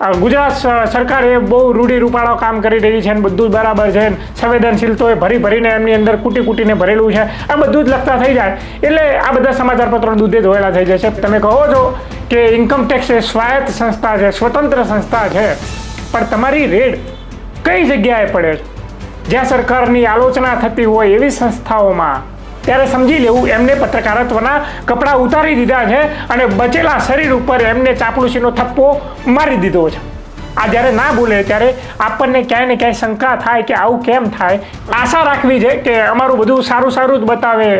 ગુજરાત સરકાર એ બહુ રૂઢી રૂપાળો કામ કરી રહી છે ને બધું જ બરાબર છે સંવેદનશીલ તો એ ભરી ભરીને એમની અંદર કૂટી કૂટીને ભરેલું છે. આ બધું જ લખતા થઈ જાય. એટલે આ બધા સમાચારપત્રો દૂધે ધોયેલા થઈ જશે. તમે કહો છો કે ઇન્કમ ટેક્સ એ સ્વાયત્ત સંસ્થા છે, સ્વતંત્ર સંસ્થા છે, પણ તમારી રેડ કઈ જગ્યાએ પડે જ્યાં સરકારની આલોચના થતી હોય એવી સંસ્થાઓમાં ત્યારે સમજી લેવું, એમને પત્રકારત્વના કપડાં ઉતારી દીધા છે અને બચેલા શરીર ઉપર એમને ચાપલુસીનો થપ્પો મારી દીધો છે. આ જ્યારે ના બોલે, ત્યારે આપણને ક્યાંય ને ક્યાંય શંકા થાય કે આવું કેમ થાય? આશા રાખવી છે કે અમારું બધું સારું સારું જ બતાવે.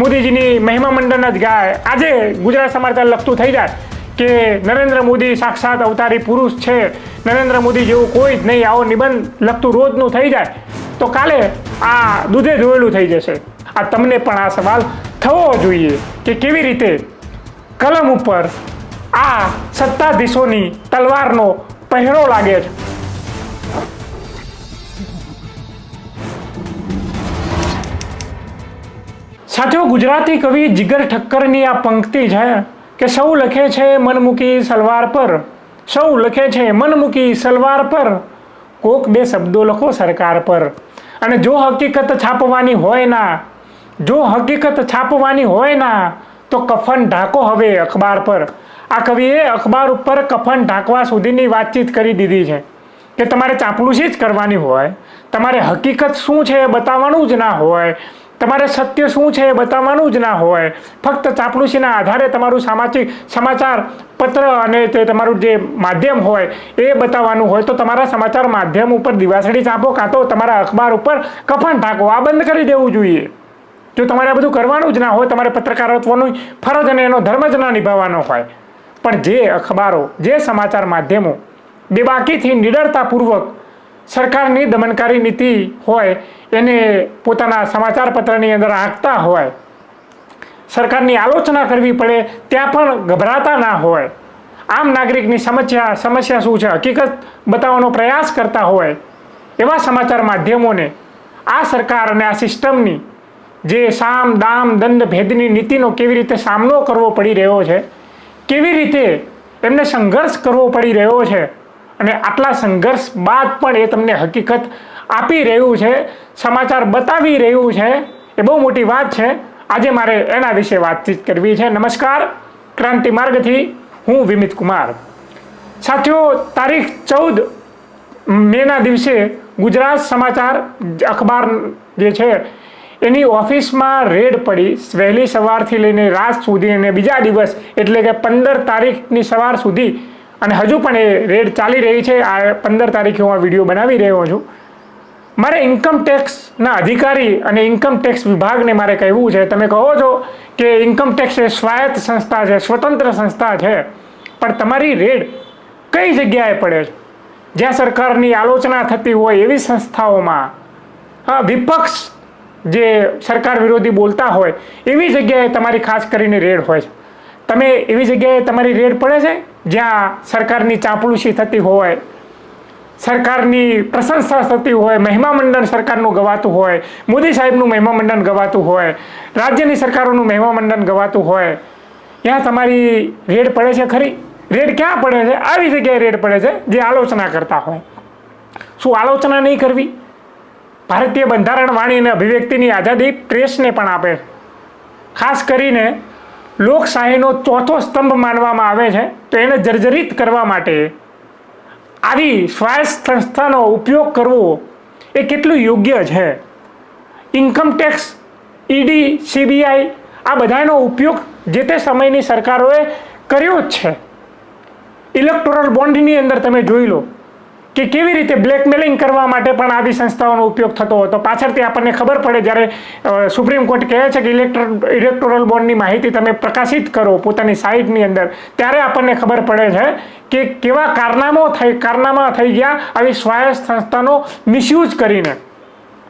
મોદીજીની મહિમા મંડન જ ગાય. આજે ગુજરાત સમાચાર લખતું થઈ જાય કે નરેન્દ્ર મોદી સાક્ષાત અવતારી પુરુષ છે. નરેન્દ્ર મોદી જેવું કોઈ જ નહીં, આવો નિબંધ લખતું રોજનું થઈ જાય. તો કાલે આ દૂધે ધોયેલું થઈ જશે. આ તમને પણ આ સવાલ થવો જોઈએ કે કેવી રીતે કલમ ઉપર આ સત્તાધીશોની તલવારનો પહેરો લાગે છે. સાથીઓ, ગુજરાતી કવિ જીગર ઠક્કરની આ પંક્તિ છે કે સૌ લખે છે મન મૂકી સલવાર પર. સૌ લખે છે મન મૂકી સલવાર પર. કોક બે શબ્દો લખો સરકાર પર. અને જો હકીકત છાપવાની હોય ના જો હકીકત છાપવાની હોય ના, તો કફન ઢાંકો હવે અખબાર પર. આ કવિએ અખબાર ઉપર કફન ઢાંકવા સુધીની વાતચીત કરી દીધી છે કે તમારે ચાપલુસી જ કરવાની હોય, તમારે હકીકત શું છે એ બતાવવાનું જ ના હોય, તમારે સત્ય શું છે એ બતાવવાનું જ ના હોય. ફક્ત ચાપલુસીના આધારે તમારું સામાજિક સમાચાર પત્ર અને તે તમારું જે માધ્યમ હોય એ બતાવવાનું હોય તો તમારા સમાચાર માધ્યમ ઉપર દિવાસળી ચાંપો કાં તો તમારા અખબાર ઉપર કફન ઢાંકો. આ બંધ કરી દેવું જોઈએ. જો તમારે આ બધું કરવાનું જ ના હોય, તમારે પત્રકારત્વનું ફરજ અને એનો ધર્મ જ ના નિભાવવાનો હોય. પણ જે અખબારો, જે સમાચાર માધ્યમો બેબાકીથી નિડરતાપૂર્વક સરકારની દમનકારી નીતિ હોય, એને પોતાના સમાચાર પત્રની અંદર આંકતા હોય, સરકારની આલોચના કરવી પડે, ત્યાં પણ ગભરાતા ના હોય. આમ નાગરિકની સમસ્યા સમસ્યા શું છે? હકીકત બતાવવાનો પ્રયાસ કરતા હોય એવા સમાચાર માધ્યમોને આ સરકાર અને આ સિસ્ટમની જે સામ, દામ, દંડ, ભેદની નીતિનો કેવી રીતે સામનો કરવો પડી રહ્યો છે, કેવી રીતે એમને સંઘર્ષ કરવો પડી રહ્યો છે, અને આટલા સંઘર્ષ બાદ પણ એ તમને હકીકત આપી રહ્યું છે, સમાચાર બતાવી રહ્યું છે, એ બહુ મોટી વાત છે. આજે મારે એના વિશે વાતચીત કરવી છે. નમસ્કાર. ક્રાંતિ માર્ગથી હું વિમિત કુમાર. સાથીઓ, તારીખ ચૌદ મેના દિવસે ગુજરાત સમાચાર અખબાર જે છે એની ઓફિસમાં રેડ પડી. વહેલી સવારથી લઈને રાત સુધી અને બીજા દિવસ એટલે કે પંદર તારીખની સવાર સુધી. અને હજુ પણ એ રેડ ચાલી રહી છે. આ પંદર તારીખે હું આ વીડિયો બનાવી રહ્યો છું. મારે ઇન્કમ ટેક્સના અધિકારી અને ઇન્કમ ટેક્સ વિભાગને મારે કહેવું છે. તમે કહો છો કે ઇન્કમ ટેક્સ એ સ્વાયત્ત સંસ્થા છે, સ્વતંત્ર સંસ્થા છે. પણ તમારી રેડ કઈ જગ્યાએ પડે છે? જ્યાં સરકારની આલોચના થતી હોય એવી સંસ્થાઓમાં. હા, વિપક્ષ જે સરકાર વિરોધી બોલતા હોય, એવી જગ્યાએ તમારી ખાસ કરીને રેડ હોય છે. તમે એવી જગ્યાએ તમારી રેડ પડે છે? જ્યાં સરકારની ચાંપલુસી થતી હોય, સરકારની પ્રશંસા થતી હોય મહેમામંડન સરકારનું ગવાતું હોય, મોદી સાહેબનું મહેમામંડન ગવાતું હોય, રાજ્યની સરકારોનું મહેમામંડન ગવાતું હોય, ત્યાં તમારી રેડ પડે છે ખરી? રેડ ક્યાં પડે છે? આવી જગ્યાએ રેડ પડે છે, જે આલોચના કરતા હોય. શું આલોચના નહીં કરવી? ભારતીય બંધારણ વાણી અને અભિવ્યક્તિની આઝાદી પ્રેસને પણ આપે ખાસ કરીને લોકશાહીનો ચોથો સ્તંભ માનવામાં આવે છે તો એને જર્જરિત કરવા માટે આવી સ્વાયત્ત સંસ્થાનો ઉપયોગ કરવો એ કેટલું યોગ્ય છે. ઇન્કમ ટેક્સ, ઈડી, સીબીઆઈ આ બધાનો ઉપયોગ જે તે સમયની સરકારોએ કર્યો જ છે. ઇલેક્ટોરલ બોન્ડની અંદર તમે જોઈ લો. કે કેવી રીતે બ્લેકમેલિંગ કરવા માટે પણ આવી સંસ્થાઓનો ઉપયોગ થતો હતો પાછળથી આપણને ખબર પડે જ્યારે સુપ્રીમ કોર્ટ કહે છે કે ઇલેક્ટ્રો, ઇલેક્ટોરલ બોન્ડની માહિતી તમે પ્રકાશિત કરો પોતાની સાઇટની અંદર, ત્યારે આપણને ખબર પડે છે કે કેવા કારનામો થઈ, કારનામા થઈ ગયા આવી સ્વાયત્ત સંસ્થાનો મિસયુઝ કરીને.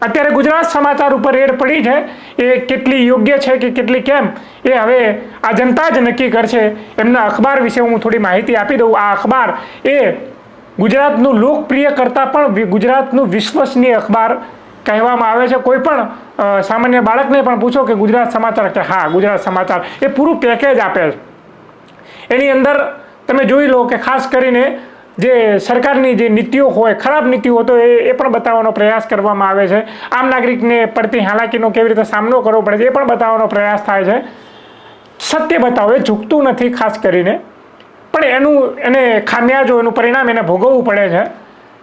અત્યારે ગુજરાત સમાચાર ઉપર રેડ પડી છે, એ કેટલી યોગ્ય છે કે કેટલી કેમ? એ હવે આ જનતા જ નક્કી કરશે. એમના અખબાર વિશે હું થોડી માહિતી આપી દઉં. આ અખબાર એ ગુજરાતનું લોકપ્રિય કરતાં પણ ગુજરાતનું વિશ્વસનીય અખબાર કહેવામાં આવે છે. કોઈ પણ સામાન્ય બાળકને પણ પૂછો કે ગુજરાત સમાચાર કે હા, ગુજરાત સમાચાર. એ પૂરું પેકેજ આપે છે. એની અંદર તમે જોઈ લો કે ખાસ કરીને જે સરકારની જે નીતિઓ હોય, ખરાબ નીતિઓ તો એ એ પણ બતાવવાનો પ્રયાસ કરવામાં આવે છે. આમ નાગરિકને પડતી હાલાકીનો કેવી રીતે સામનો કરવો પડે છે, એ પણ બતાવવાનો પ્રયાસ થાય છે. સત્ય બતાવો, એ ઝૂકતું નથી ખાસ કરીને. પણ એનું, એને ખામિયાજો, એનું પરિણામ એને ભોગવવું પડે છે.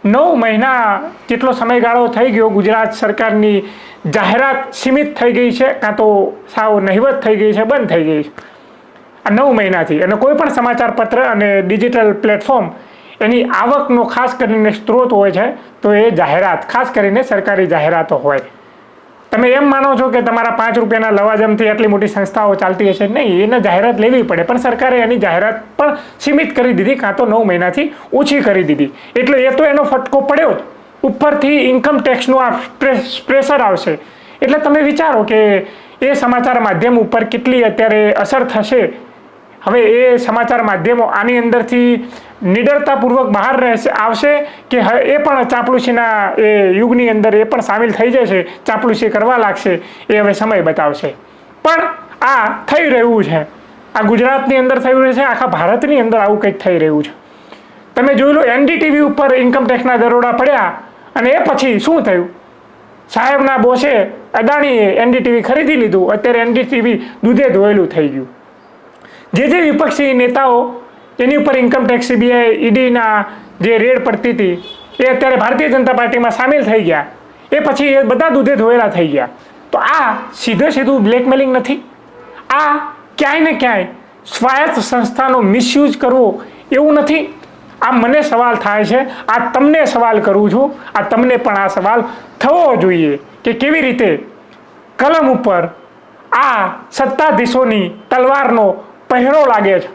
નવ મહિના જેટલો સમયગાળો થઈ ગયો ગુજરાત સરકારની જાહેરાત સીમિત થઈ ગઈ છે, કાં તો સાવ નહિવત થઈ ગઈ છે, બંધ થઈ ગઈ છે. આ નવ મહિનાથી. અને કોઈ પણ સમાચાર અને ડિજિટલ પ્લેટફોર્મ એની આવકનો ખાસ કરીને સ્ત્રોત હોય છે, તો એ જાહેરાત, ખાસ કરીને સરકારી જાહેરાતો હોય. તમે એમ માનો છો કે તમારા પાંચ રૂપિયાના લવાજમથી આટલી મોટી સંસ્થાઓ ચાલતી હશે? નહીં, એને જાહેરાત લેવી પડે, પણ સરકારે એની જાહેરાત પણ સીમિત કરી દીધી, કાં તો નવ મહિનાથી ઓછી કરી દીધી. એટલે એ તો એનો ફટકો પડ્યો જ. ઉપરથી ઇન્કમ ટેક્સનું આ પ્રેશર આવશે. એટલે તમે વિચારો કે એ સમાચાર માધ્યમ ઉપર કેટલી અત્યારે અસર થશે? હવે એ સમાચાર માધ્યમો આની અંદરથી નિડરતાપૂર્વક બહાર રહેશે, આવશે કે એ પણ ચાપલુસીના, એ યુગની અંદર એ પણ સામેલ થઈ જશે, ચાપલુસી કરવા લાગશે, એ હવે સમય બતાવશે. પણ આ થઈ રહ્યું છે. આ ગુજરાતની અંદર થઈ રહ્યું છે, આખા ભારતની અંદર આવું કંઈક થઈ રહ્યું છે. તમે જોઈ લો, એનડીટીવી ઉપર ઇન્કમટેક્સના દરોડા પડ્યા અને એ પછી શું થયું? સાહેબના બોસે અદાણીએ એનડીટીવી ખરીદી લીધું. અત્યારે એનડીટીવી દૂધે ધોયેલું થઈ ગયું. જે જે વિપક્ષી નેતાઓ એની ઉપર ઇન્કમટેક્સ સીબીઆઈ ઈડીના જે રેડ પડતી હતી, એ અત્યારે ભારતીય જનતા પાર્ટીમાં સામેલ થઈ ગયા. એ પછી એ બધા દૂધે ધોયેલા થઈ ગયા. તો આ સીધે સીધું બ્લેકમેલિંગ નથી. આ ક્યાંય ને ક્યાંય સ્વાયત્ત સંસ્થાનો મિસયુઝ કરવો એવું નથી. આ મને સવાલ થાય છે, આ તમને સવાલ કરું છું, આ તમને પણ આ સવાલ થવો જોઈએ કે કેવી રીતે કલમ ઉપર આ સત્તાધીશોની તલવારનો પહેરો લાગે છે.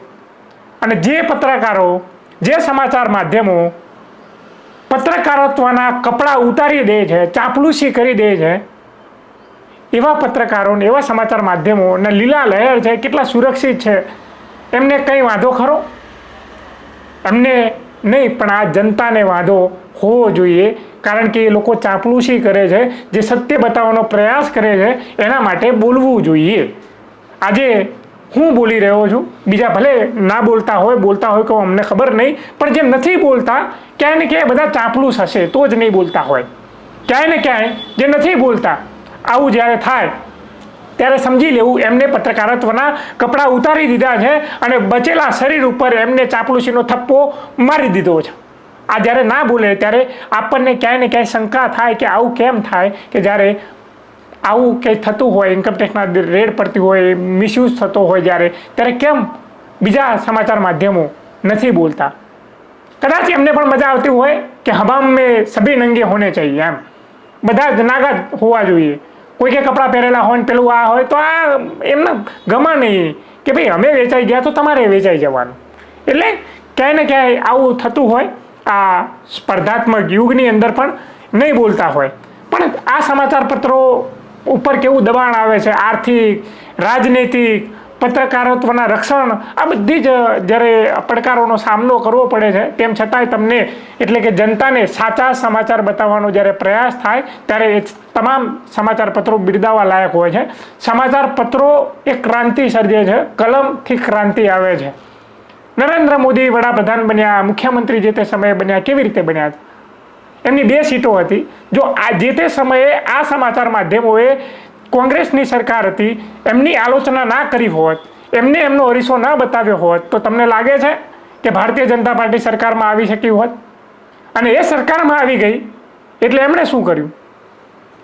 અને જે પત્રકારો, જે સમાચાર માધ્યમો પત્રકારત્વના કપડાં ઉતારી દે છે, ચાપલુસી કરી દે છે, એવા પત્રકારોને એવા સમાચાર માધ્યમો અને લીલા લહેર છે, કેટલા સુરક્ષિત છે, એમને કંઈ વાંધો ખરો? એમને નહીં, પણ આ જનતાને વાંધો હોવો જોઈએ, કારણ કે એ લોકો ચાપલુસી કરે છે, જે સત્ય બતાવવાનો પ્રયાસ કરે છે, એના માટે બોલવું જોઈએ. આજે હું બોલી રહ્યો છું. બીજા ભલે ના બોલતા હોય બોલતા હોય કે અમને ખબર નહીં. પણ જે નથી બોલતા, ક્યાંય ને ક્યાંય બધા ચાપલુસ હશે, તો જ નહીં બોલતા હોય. ક્યાંય ને ક્યાંય જે નથી બોલતા, આવું જ્યારે થાય, ત્યારે સમજી લેવું, એમને પત્રકારત્વના કપડાં ઉતારી દીધા છે અને બચેલા શરીર ઉપર એમને ચાપલુસીનો થપ્પો મારી દીધો છે. આ જ્યારે ના બોલે, ત્યારે આપણને ક્યાંય ને ક્યાંય શંકા થાય કે આવું કેમ થાય કે જ્યારે આવું કંઈ થતું હોય ઇન્કમટેક્સના રેડ પડતી હોય મિસયુઝ થતો હોય જ્યારે, ત્યારે કેમ બીજા સમાચાર માધ્યમો નથી બોલતા? કદાચ એમને પણ મજા આવતી હોય કે હમામ મેં સભી નંગે હોને ચાહીએ એમ. બધા જ નાગા હોવા જોઈએ. કોઈ કે કપડાં પહેરેલા હોય ને પેલું આ હોય તો આ એમને ગમા નહીં કે ભાઈ અમે વેચાઈ ગયા તો તમારે વેચાઈ જવાનું. એટલે ક્યાંય ને ક્યાંય આવું થતું હોય, આ સ્પર્ધાત્મક યુગની અંદર પણ નહીં બોલતા હોય. પણ આ સમાચાર પત્રો ઉપર કેવું દબાણ આવે છે, આર્થિક, રાજનૈતિક, પત્રકારત્વના રક્ષણ, આ બધી જ જ્યારે પડકારોનો સામનો કરવો પડે છે, તેમ છતાંય તમને એટલે કે જનતાને સાચા સમાચાર બતાવવાનો જ્યારે પ્રયાસ થાય, ત્યારે એ તમામ સમાચાર પત્રો બિરદાવવા લાયક હોય છે. સમાચાર પત્રો એક ક્રાંતિ સર્જે છે, કલમથી ક્રાંતિ આવે છે. નરેન્દ્ર મોદી વડાપ્રધાન બન્યા, મુખ્યમંત્રી જે તે સમયે બન્યા, કેવી રીતે બન્યા? એમની બે સીટો હતી. જો આ જે તે સમયે આ સમાચાર માધ્યમોએ કોંગ્રેસની સરકાર હતી, એમની આલોચના ના કરી હોત, એમને એમનો અરીસો ના બતાવ્યો હોત, તો તમને લાગે છે કે ભારતીય જનતા પાર્ટી સરકારમાં આવી શકી હોત? અને એ સરકારમાં આવી ગઈ એટલે એમણે શું કર્યું?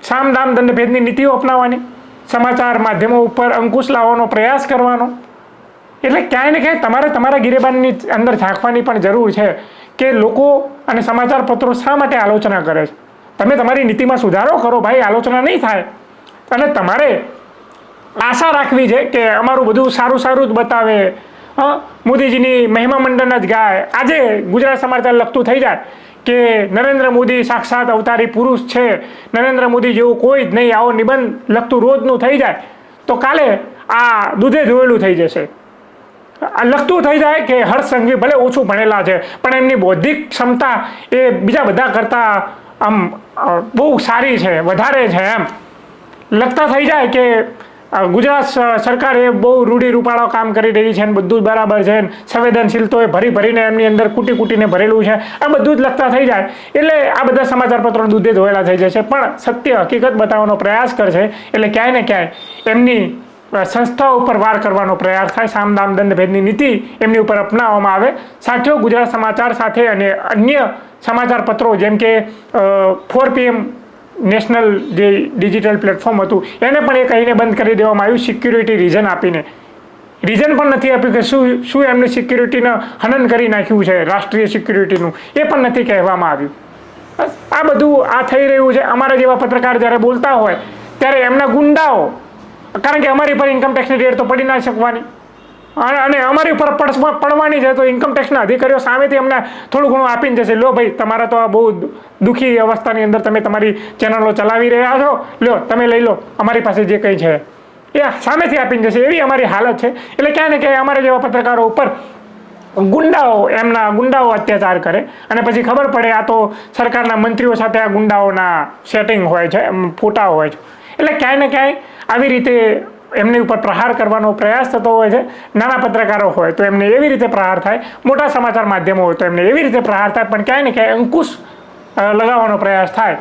સામ દામ દંડ ભેદની નીતિઓ અપનાવવાની, સમાચાર માધ્યમો ઉપર અંકુશ લાવવાનો પ્રયાસ કરવાનો. એટલે ક્યાંય ને ક્યાંય તમારે તમારા ગિરેબાનની અંદર ઝાંખવાની પણ જરૂર છે. કે લોકો અને સમાચાર પત્રો શા માટે આલોચના કરે છે? તમે તમારી નીતિમાં સુધારો કરો ભાઈ, આલોચના નહીં થાય. અને તમારે આશા રાખવી છે કે અમારું બધું સારું સારું જ બતાવે. હં, મોદીજીની મહિમા મંડન જ ગાય. આજે ગુજરાત સમાચાર લખતું થઈ જાય કે નરેન્દ્ર મોદી સાક્ષાત અવતારી પુરુષ છે. નરેન્દ્ર મોદી જેવું કોઈ જ નહીં. આવો નિબંધ લખતું રોજનું થઈ જાય. તો કાલે આ દૂધે ધોયેલું થઈ જશે. આ લખતું થઈ જાય કે હર્ષ ભલે ઓછું ભણેલા છે, પણ એમની બૌદ્ધિક ક્ષમતા એ બીજા બધા કરતાં આમ બહુ સારી છે, વધારે છે એમ. લખતા થઈ જાય કે ગુજરાત સરકાર એ બહુ રૂઢી રૂપાળો કામ કરી રહી છે ને બધું જ બરાબર છે સંવેદનશીલ તો એ ભરી ભરીને એમની અંદર કૂટી કૂટીને ભરેલું છે. આ બધું જ લખતા થઈ જાય. એટલે આ બધા સમાચારપત્રો દૂધે ધોયેલા થઈ જશે. પણ સત્ય હકીકત બતાવવાનો પ્રયાસ કરશે. એટલે ક્યાંય ને ક્યાંય એમની સંસ્થાઓ ઉપર વાર કરવાનો પ્રયાસ થાય. સામદામ દંડ ભેદની નીતિ એમની ઉપર અપનાવવામાં આવે. સાથીઓ, ગુજરાત સમાચાર સાથે અને અન્ય સમાચાર પત્રો જેમ કે ફોર પીએમ નેશનલ જે ડિજિટલ પ્લેટફોર્મ હતું, એને પણ એ કહીને બંધ કરી દેવામાં આવ્યું સિક્યુરિટી રીઝન આપીને. રીઝન પણ નથી આપ્યું કે શું શું એમની સિક્યુરિટીને હનન કરી નાખ્યું છે, રાષ્ટ્રીય સિક્યુરિટીનું એ પણ નથી કહેવામાં આવ્યું. આ બધું આ થઈ રહ્યું છે. અમારા જેવા પત્રકાર જ્યારે બોલતા હોય, ત્યારે એમના ગુંડાઓ કારણ કે અમારી પર ઇન્કમ ટેક્સની રેડ તો પડી ના શકવાની. અને અમારી ઉપર પડ- પડવાની છે, તો ઇન્કમ ટેક્સના અધિકારીઓ સામેથી અમને થોડું ઘણું આપીને જશે. લો ભાઈ, તમારા તો આ બહુ દુઃખી અવસ્થાની અંદર તમે તમારી ચેનલો ચલાવી રહ્યા છો. લો, તમે લઈ લો. અમારી પાસે જે કંઈ છે, એ સામેથી આપીને જશે. એવી અમારી હાલત છે. એટલે ક્યાંય ને ક્યાંય અમારા જેવા પત્રકારો ઉપર ગુંડાઓ, એમના ગુંડાઓ અત્યાચાર કરે. અને પછી ખબર પડે, આ તો સરકારના મંત્રીઓ સાથે આ ગુંડાઓના સેટિંગ હોય છે ફોટા હોય છે. એટલે ક્યાંય ને ક્યાંય આવી રીતે એમની ઉપર પ્રહાર કરવાનો પ્રયાસ થતો હોય છે. નાના પત્રકારો હોય તો એમને એવી રીતે પ્રહાર થાય. મોટા સમાચાર માધ્યમો હોય તો એમને એવી રીતે પ્રહાર થાય. પણ ક્યાંય ને ક્યાંય અંકુશ લગાવવાનો પ્રયાસ થાય.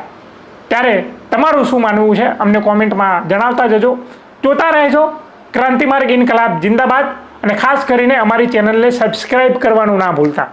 ત્યારે તમારું શું માનવું છે? અમને કોમેન્ટમાં જણાવતા જજો. જોતા રહેજો. ક્રાંતિમાર્ગ ઇન્કલાબ જિંદાબાદ. અને ખાસ કરીને અમારી ચેનલને સબસ્ક્રાઈબ કરવાનું ના ભૂલતા.